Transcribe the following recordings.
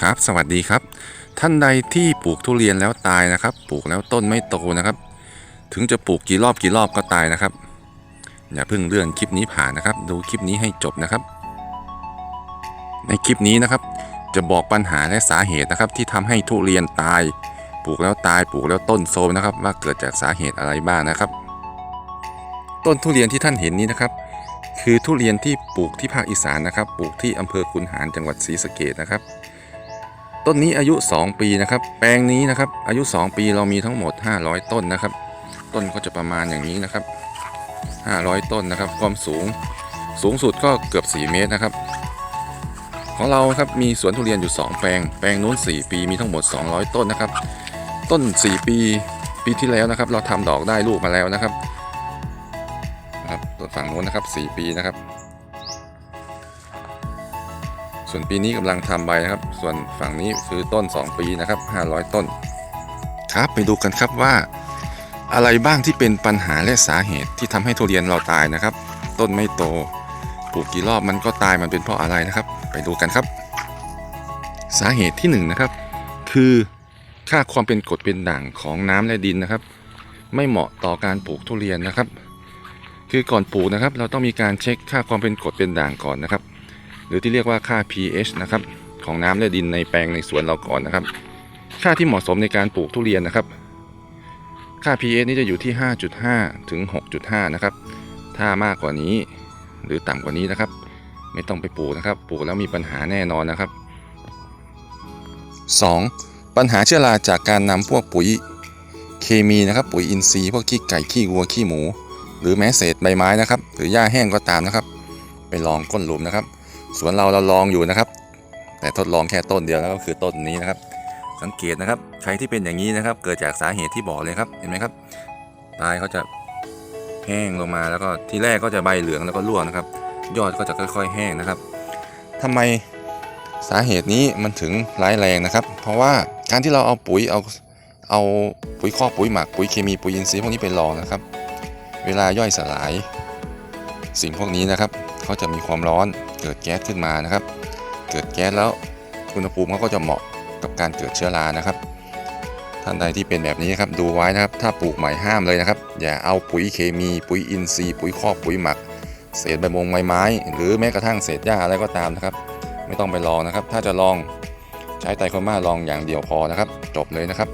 ครับ สวัสดีครับ ท่านใดที่ปลูกทุเรียนแล้วตายนะครับ ปลูกแล้วต้นไม่โตนะครับ ถึงจะปลูกกี่รอบกี่รอบก็ตายนะครับ อย่าเพิ่งเลื่อนคลิปนี้ผ่านนะครับ ดูคลิปนี้ให้จบนะครับ ในคลิปนี้นะครับ จะบอกปัญหาและสาเหตุนะครับ ที่ทำให้ทุเรียนตาย ปลูกแล้วตายปลูกแล้วต้นโทรมนะครับ ว่าเกิดจากสาเหตุอะไรบ้างนะครับ ต้นทุเรียนที่ท่านเห็นนี้นะครับ คือทุเรียนที่ปลูกที่ภาคอีสานนะครับ ปลูกที่อำเภอคุนหารจังหวัดศรีสะเกษนะครับ ต้นนี้อายุ 2 ปีนะครับ แปลงนี้นะครับอายุ 2 ปีเรามีทั้งหมด 500 ต้นนะครับ ต้นก็จะประมาณอย่างนี้นะครับ 500 ต้นนะครับ ความสูงสูงสุดก็เกือบ 4 เมตรนะครับ ของเราครับมีสวนทุเรียนอยู่ 2 แปลง แปลงนู้น 4 ปีมีทั้งหมด 200 ต้นนะครับ ต้น 4 ปีปีที่แล้วนะครับ เราทำดอกได้ลูกมาแล้วนะครับนะครับต้นฝั่งนู้นนะครับ 4 ปีนะครับ ส่วนปีนี้กำลังทำใบนะครับ ส่วนฝั่งนี้คือต้น 2 ปีนะครับ 500 ต้น ครับไปดูกันครับว่า อะไรบ้างที่เป็นปัญหาและสาเหตุที่ทำให้ทุเรียนเราตายนะครับ ต้นไม่โตปลูกกี่รอบมันก็ตายมันเป็นเพราะอะไรนะครับ ไปดูกันครับ สาเหตุที่1นงนะครับ คือค่าความเป็นกรดเป็นด่างของน้ำและดินนะครับ ไม่เหมาะต่อการปลูกทุเรียนนะครับ คือก่อนปลูกนะครับ เราต้องมีการเช็คค่าความเป็นกรดเป็นด่างก่อนนะครับ หรือที่เรียกว่าค่า pH นะครับของน้ำและดินในแปลงในสวนเราก่อนนะครับ ค่าที่เหมาะสมในการปลูกทุเรียนนะครับ ค่า pH นี่จะอยู่ที่ 5.5 ถึง 6.5 นะครับ ถ้ามากกว่านี้หรือต่ำกว่านี้นะครับ ไม่ต้องไปปลูกนะครับ ปลูกแล้วมีปัญหาแน่นอนนะครับ 2. ปัญหาเชื้อราจากการนำพวกปุ๋ยเคมีนะครับ ปุ๋ยอินทรีย์พวกขี้ไก่ขี้วัวขี้หมู หรือแม้เศษใบไม้นะครับ หรือหญ้าแห้งก็ตามนะครับ ไปลองก้นหลุมนะครับ สวนเราเราลองอยู่นะครับ แต่ทดลองแค่ต้นเดียวแล้วก็คือต้นนี้นะครับ สังเกตนะครับใครที่เป็นอย่างนี้นะครับ เกิดจากสาเหตุที่บอกเลยครับเห็นไหมครับปลายเขาจะแห้งลงมาแล้วก็ที่แรกก็จะใบเหลืองแล้วก็ร่วงนะครับ ยอดก็จะค่อย ๆ แห้งนะครับทำไมสาเหตุนี้มันถึงร้ายแรงนะครับ เพราะว่าการที่เราเอาปุ๋ยเอาเอาปุ๋ยคอกปุ๋ยหมักปุ๋ยเคมีปุ๋ยอินทรีย์พวกนี้ไปลองนะครับ เวลาย่อยสลาย สิ่งพวกนี้นะครับเขาจะมีความร้อน เกิดแก๊สขึ้นมานะครับ เกิดแก๊สแล้วอุณหภูมิเขาก็จะเหมาะกับการเกิดเชื้อรานะครับ ท่านใดที่เป็นแบบนี้ครับดูไว้นะครับ ถ้าปลูกใหม่ห้ามเลยนะครับ อย่าเอาปุ๋ยเคมี ปุ๋ยอินทรีย์ ปุ๋ยคอกปุ๋ยหมัก เศษใบมงใบไม้ หรือแม้กระทั่งเศษหญ้าอะไรก็ตามนะครับ ไม่ต้องไปลองนะครับ ถ้าจะลองใช้ไตรโคมาลองอย่างเดียวพอนะครับ จบเลยนะครับ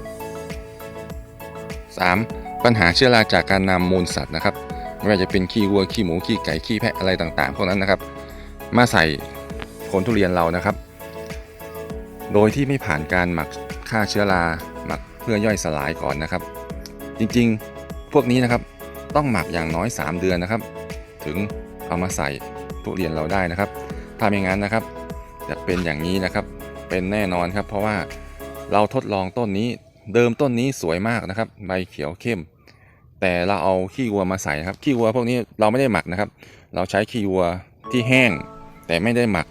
3. ปัญหาเชื้อราจากการนำมูลสัตว์นะครับไม่ว่าจะเป็นขี้วัวขี้หมูขี้ไก่ขี้แพะอะไรต่างๆ พวกนั้นนะครับ มาใส่โคนทุเรียนเรานะครับ โดยที่ไม่ผ่านการหมักฆ่าเชื้อราหมักเพื่อย่อยสลายก่อนนะครับ จริงๆพวกนี้นะครับต้องหมักอย่างน้อย 3 เดือนนะครับ ถึงเอามาใส่ทุเรียนเราได้นะครับ ถ้าไม่งั้นนะครับ จะเป็นอย่างนี้นะครับ เป็นแน่นอนครับ เพราะว่าเราทดลองต้นนี้เดิมต้นนี้สวยมากนะครับ ใบเขียวเข้ม แต่เราเอาขี้วัวมาใส่ครับขี้วัวพวกนี้เราไม่ได้หมักนะครับ เราใช้ขี้วัวที่แห้ง แต่ไม่ได้หมัก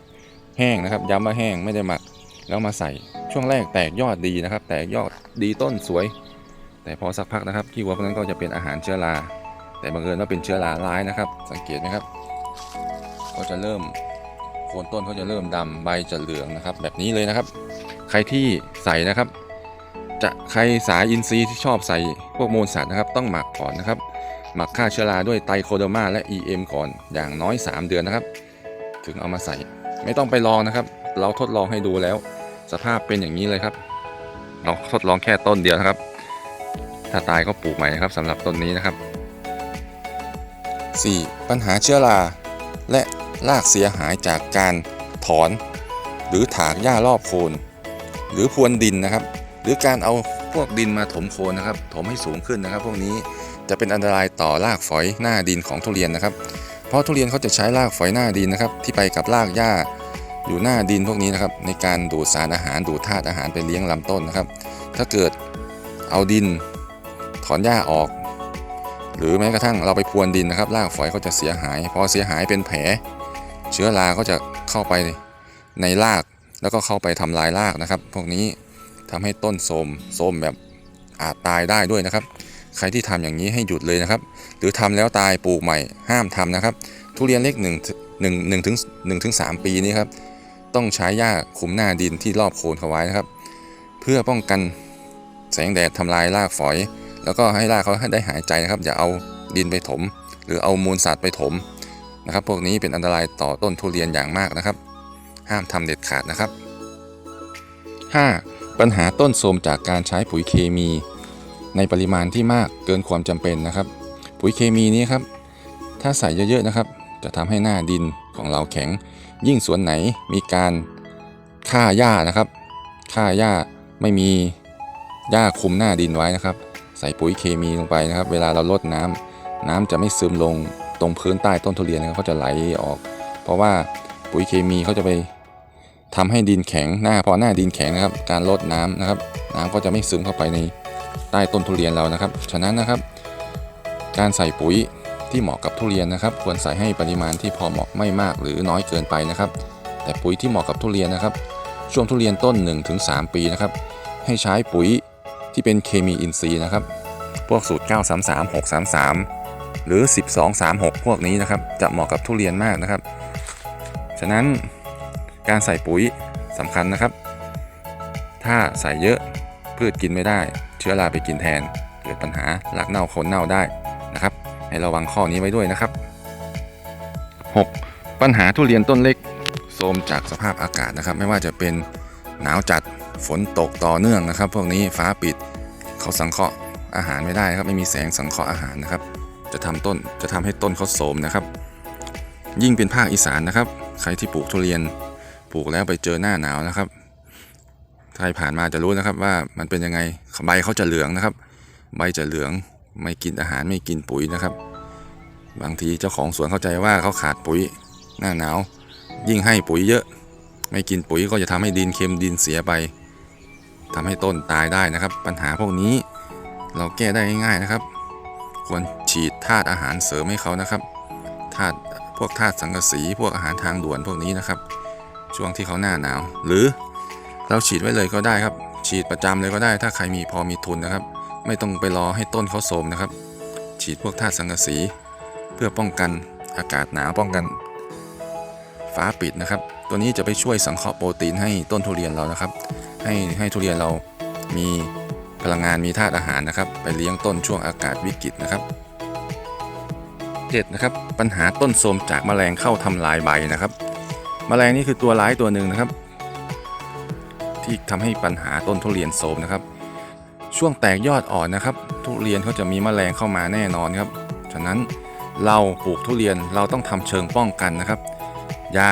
แห้งนะครับ ย้ำว่าแห้งไม่ได้หมัก แล้วมาใส่ช่วงแรกแตกยอดดีนะครับ แตกยอดดีต้นสวย แต่พอสักพักนะครับขี้วัวพวกนั้นก็จะเป็นอาหารเชื้อรา แต่บังเอิญว่าเป็นเชื้อราร้ายนะครับ สังเกตไหมครับก็จะเริ่มโคนต้นเขาจะเริ่มดำใบจะเหลืองนะครับ แบบนี้เลยนะครับ ใครที่ใส่นะครับ จะใครสายอินทรีย์ที่ชอบใส่พวกมูลสัตว์นะครับ ต้องหมักก่อนนะครับ หมักฆ่าเชื้อราด้วยไตรโคเดมาและ EM ก่อนอย่างน้อย 3 เดือนนะครับ ถึงเอามาใส่ ไม่ต้องไปลองนะครับ เราทดลองให้ดูแล้ว สภาพเป็นอย่างนี้เลยครับ เราทดลองแค่ต้นเดียวนะครับ ถ้าตายก็ปลูกใหม่นะครับสำหรับต้นนี้นะครับ 4. ปัญหาเชื้อรา และรากเสียหายจากการถอน หรือถากหญ้ารอบโคน หรือพรวนดินนะครับ หรือการเอาพวกดินมาถมโคนนะครับ ถมให้สูงขึ้นนะครับ พวกนี้จะเป็นอันตรายต่อรากฝอยหน้าดินของทุเรียนนะครับ เพราะทุเรียนเขาจะใช้รากฝอยหน้าดินนะครับ ที่ไปกับรากหญ้าอยู่หน้าดินพวกนี้นะครับ ในการดูดสารอาหารดูดธาตุอาหารไปเลี้ยงลำต้นนะครับ ถ้าเกิดเอาดินถอนหญ้าออก หรือแม้กระทั่งเราไปพรวนดินนะครับรากฝอยก็จะเสียหาย พอเสียหายเป็นแผล เชื้อราก็จะเข้าไปในรากแล้วก็เข้าไปทำลายรากนะครับ พวกนี้ทำให้ต้นโทมโทมแบบอาจตายได้ด้วยนะครับ ใครที่ทำอย่างนี้ให้หยุดเลยนะครับ หรือทำแล้วตายปลูกใหม่ห้ามทำนะครับ ทุเรียนเล็ก1 1 1ถึง1ถึง3ปีนี้ครับ ต้องใช้หญ้าคุมหน้าดินที่รอบโคนเขาไว้นะครับ เพื่อป้องกันแสงแดดทำลายรากฝอย แล้วก็ให้รากเขาได้หายใจนะครับ อย่าเอาดินไปถม หรือเอามูลสัตว์ไปถมนะครับ พวกนี้เป็นอันตรายต่อต้นทุเรียนอย่างมากนะครับ ห้ามทำเด็ดขาดนะครับ 5. ปัญหาต้นโทรมจากการใช้ปุ๋ยเคมี ในปริมาณที่มากเกินความจำเป็นนะครับ ปุ๋ยเคมีนี้ครับ ถ้าใส่เยอะๆนะครับ จะทำให้หน้าดินของเราแข็ง ยิ่งสวนไหนมีการฆ่าหญ้านะครับฆ่าหญ้าไม่มีหญ้าคุมหน้าดินไว้นะครับ ใส่ปุ๋ยเคมีลงไปนะครับ เวลาเราลดน้ำน้ำจะไม่ซึมลงตรงพื้นใต้ต้นทุเรียนนะครับเขาจะไหลออก เพราะว่าปุ๋ยเคมีเขาจะไปทำให้ดินแข็งหน้าพอหน้าดินแข็งนะครับ การลดน้ำนะครับ น้ำก็จะไม่ซึมเข้าไปใน ใต้ต้นทุเรียนเรานะครับ ฉะนั้นนะครับ การใส่ปุ๋ยที่เหมาะกับทุเรียนนะครับ ควรใส่ให้ปริมาณที่พอเหมาะไม่มากหรือน้อยเกินไปนะครับ แต่ปุ๋ยที่เหมาะกับทุเรียนนะครับ ช่วงทุเรียนต้น 1-3 ปีนะครับ ให้ใช้ปุ๋ยที่เป็นเคมีอินทรีย์นะครับ พวกสูตร 933 633 หรือ 1236 พวกนี้นะครับ จะเหมาะกับทุเรียนมากนะครับ ฉะนั้นการใส่ปุ๋ยสำคัญนะครับ ถ้าใส่เยอะพืชกินไม่ได้ ชื้อราไปกินแทน เกิดปัญหาหลักเน่าโคนเน่าได้นะครับ ให้ระวังข้อนี้ไว้ด้วยนะครับ 6. ปัญหาทุเรียนต้นเล็กโทมจากสภาพอากาศนะครับ ไม่ว่าจะเป็นหนาวจัดฝนตกต่อเนื่องนะครับ พวกนี้ฟ้าปิดเขาสังเคราะห์อาหารไม่ได้ครับ ไม่มีแสงสังเคราะห์อาหารนะครับ จะทำต้นจะทำให้ต้นเขาโทมนะครับ ยิ่งเป็นภาคอีสานนะครับ ใครที่ปลูกทุเรียนปลูกแล้วไปเจอหน้าหนาวนะครับ ใครผ่านมาจะรู้นะครับว่ามันเป็นยังไงใบเขาจะเหลืองนะครับ ใบจะเหลืองไม่กินอาหารไม่กินปุ๋ยนะครับ บางทีเจ้าของสวนเข้าใจว่าเขาขาดปุ๋ยหน้าหนาว ยิ่งให้ปุ๋ยเยอะ ไม่กินปุ๋ยก็จะทำให้ดินเค็มดินเสียไปทำให้ต้นตายได้นะครับ ปัญหาพวกนี้เราแก้ได้ง่ายๆนะครับ ควรฉีดธาตุอาหารเสริมให้เขานะครับธาตุพวกธาตุสังกะสีพวกอาหารทางด่วนพวกนี้นะครับ ช่วงที่เขาหน้าหนาว หรือ เราฉีดไว้เลยก็ได้ครับ ฉีดประจำเลยก็ได้ ถ้าใครมีพอมีทุนนะครับ ไม่ต้องไปรอให้ต้นเขาโทมนะครับ ฉีดพวกธาตุสังกะสี เพื่อป้องกันอากาศหนาวป้องกันฟ้าปิดนะครับ ตัวนี้จะไปช่วยสังเคราะห์โปรตีนให้ต้นทุเรียนเรานะครับ ให้ให้ทุเรียนเรามีพลังงานมีธาตุอาหารนะครับ ไปเลี้ยงต้นช่วงอากาศวิกฤตนะครับเจ็ดนะครับปัญหาต้นโทมจากแมลงเข้าทำลายใบนะครับ แมลงนี่คือตัวร้ายตัวหนึ่งนะครับ ที่ทำให้ปัญหาต้นทุเรียนโทรมนะครับ ช่วงแตกยอดอ่อนนะครับ ทุเรียนเขาจะมีแมลงเข้ามาแน่นอนครับ ฉะนั้นเราปลูกทุเรียนเราต้องทำเชิงป้องกันนะครับอย่า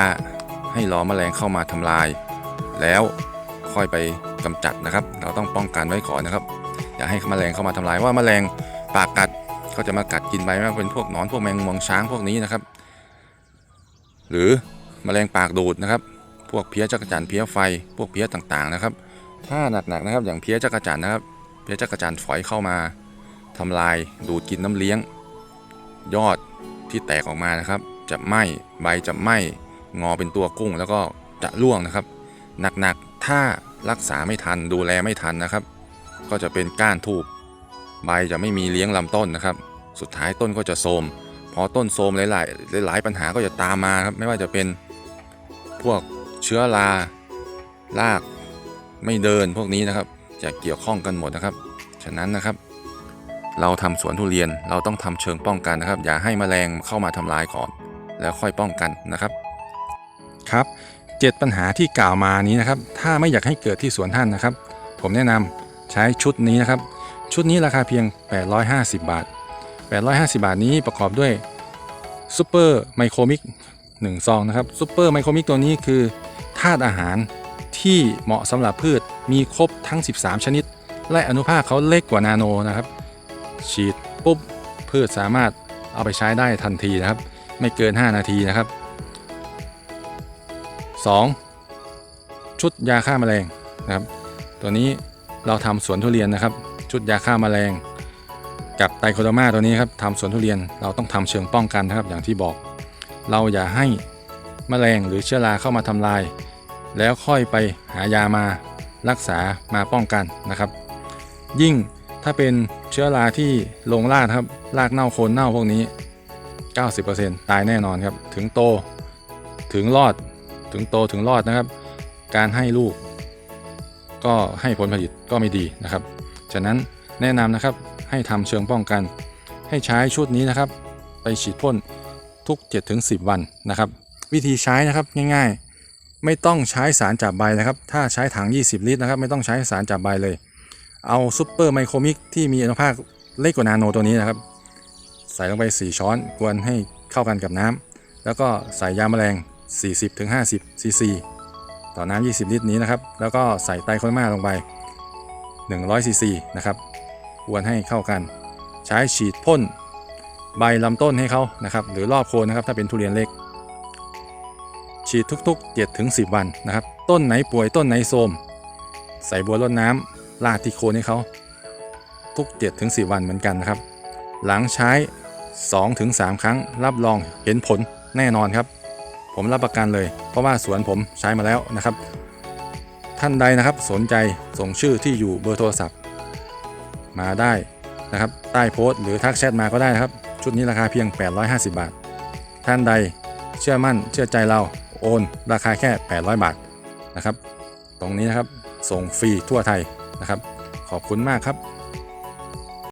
ให้รอแมลงเข้ามาทำลาย แล้วค่อยไปกำจัดนะครับ เราต้องป้องกันไว้ก่อนนะครับ อย่าให้แมลงเข้ามาทำลายว่าแมลงปากกัดเขาจะมากัดกินใบไม่ว่าเป็นพวกหนอนพวกแมงมวงช้างพวกนี้นะครับ หรือแมลงปากดูดนะครับ พวกเพี้ยจักรจันเพี้ยไฟ พวกเพี้ยต่างๆนะครับ ถ้าหนักๆนะครับอย่างเพี้ยจักรจันนะครับ เพี้ยจักรจันฝอยเข้ามาทำลายดูดกินน้ำเลี้ยง ยอดที่แตกออกมานะครับ จะไหม้ใบจะไหม้งอเป็นตัวกุ้ง แล้วก็จะร่วงนะครับ หนักๆถ้ารักษาไม่ทันดูแลไม่ทันนะครับ ก็จะเป็นก้านทูบใบจะไม่มีเลี้ยงลำต้นนะครับ สุดท้ายต้นก็จะโทมพอต้นโทมหลายๆหลาย ๆ ปัญหาก็จะตามมาครับ ไม่ว่าจะเป็นพวก เชื้อราลากไม่เดินพวกนี้นะครับ จะเกี่ยวข้องกันหมดนะครับ ฉะนั้นนะครับ เราทำสวนทุเรียนเราต้องทำเชิงป้องกันนะครับ อย่าให้แมลงเข้ามาทำลายก่อน แล้วค่อยป้องกันนะครับ ครับเจ็ดปัญหาที่กล่าวมานี้นะครับ ถ้าไม่อยากให้เกิดที่สวนท่านนะครับ ผมแนะนำใช้ชุดนี้นะครับ ชุดนี้ราคาเพียง 850 บาท 850 บาทนี้ประกอบด้วยซูเปอร์ไมโครมิก1ซองนะครับซูเปอร์ไมโครมิกตัวนี้คือ ธาตุอาหารที่เหมาะสำหรับพืชมีครบทั้ง 13 ชนิด และอนุภาคเขาเล็กกว่านาโนนะครับ ฉีดปุ๊บพืชสามารถเอาไปใช้ได้ทันทีนะครับ ไม่เกิน 5 นาทีนะครับ 2. ชุดยาฆ่าแมลงนะครับ ตัวนี้เราทำสวนทุเรียนนะครับ ชุดยาฆ่าแมลง กับไตรโคโดมาตัวนี้ครับทำสวนทุเรียนเราต้องทำเชิงป้องกันนะครับ อย่างที่บอก เราอย่าให้แมลงหรือเชื้อราเข้ามาทำลาย แล้วค่อยไปหายามารักษามาป้องกันนะครับ ยิ่งถ้าเป็นเชื้อราที่ลงรากครับรากเน่าโคนเน่าพวกนี้ 90%ตายแน่นอนครับ ถึงโตถึงรอดถึงโตถึงรอดนะครับ การให้ลูก ก็ให้ผลผลิตก็ไม่ดีนะครับ ฉะนั้นแนะนำนะครับให้ทำเชิงป้องกัน ให้ใช้ชุดนี้นะครับ ไปฉีดพ่นทุก 7-10 วันนะครับ วิธีใช้นะครับง่ายๆ ไม่ต้องใช้สารจับใบนะครับ ถ้าใช้ถัง 20 ลิตรนะครับ ไม่ต้องใช้สารจับใบเลย เอาซูเปอร์ไมโครมิกที่มีอนุภาคเล็กกว่านาโนตัวนี้นะครับ ใส่ลงไป 4 ช้อนกวนให้เข้ากันกับน้ำแล้วก็ใส่ยาแมลง 40-50 ซีซีต่อน้ำ20 ลิตรนี้นะครับ แล้วก็ใส่ไตรโคเดอร์มาลงไป 100 ซีซีนะครับกวนให้เข้ากัน ใช้ฉีดพ่นใบลำต้นให้เขานะครับ หรือรอบโคนนะครับ ถ้าเป็นทุเรียนเล็ก ฉีดทุกๆ7ถึง10 วันนะครับ ต้นไหนป่วยต้นไหนโทมใส่บัวรดน้ำลาดที่โคนให้เขาทุก7ถึง10 วันเหมือนกันนะครับ หลังใช้ 2-3ถึง3ครั้งรับรองเห็นผลแน่นอนครับ ผมรับประกันเลย เพราะว่าสวนผมใช้มาแล้วนะครับ ท่านใดนะครับสนใจส่งชื่อที่อยู่เบอร์โทรศัพท์ มาได้นะครับใต้โพสต์หรือทักแชทมาก็ได้นะครับ ชุดนี้ราคาเพียง 850 บาท ท่านใดเชื่อมั่นเชื่อใจเรา โอน ราคาแค่ 800 บาทนะครับ ตรงนี้นะครับส่งฟรีทั่วไทยนะครับ ขอบคุณมากครับ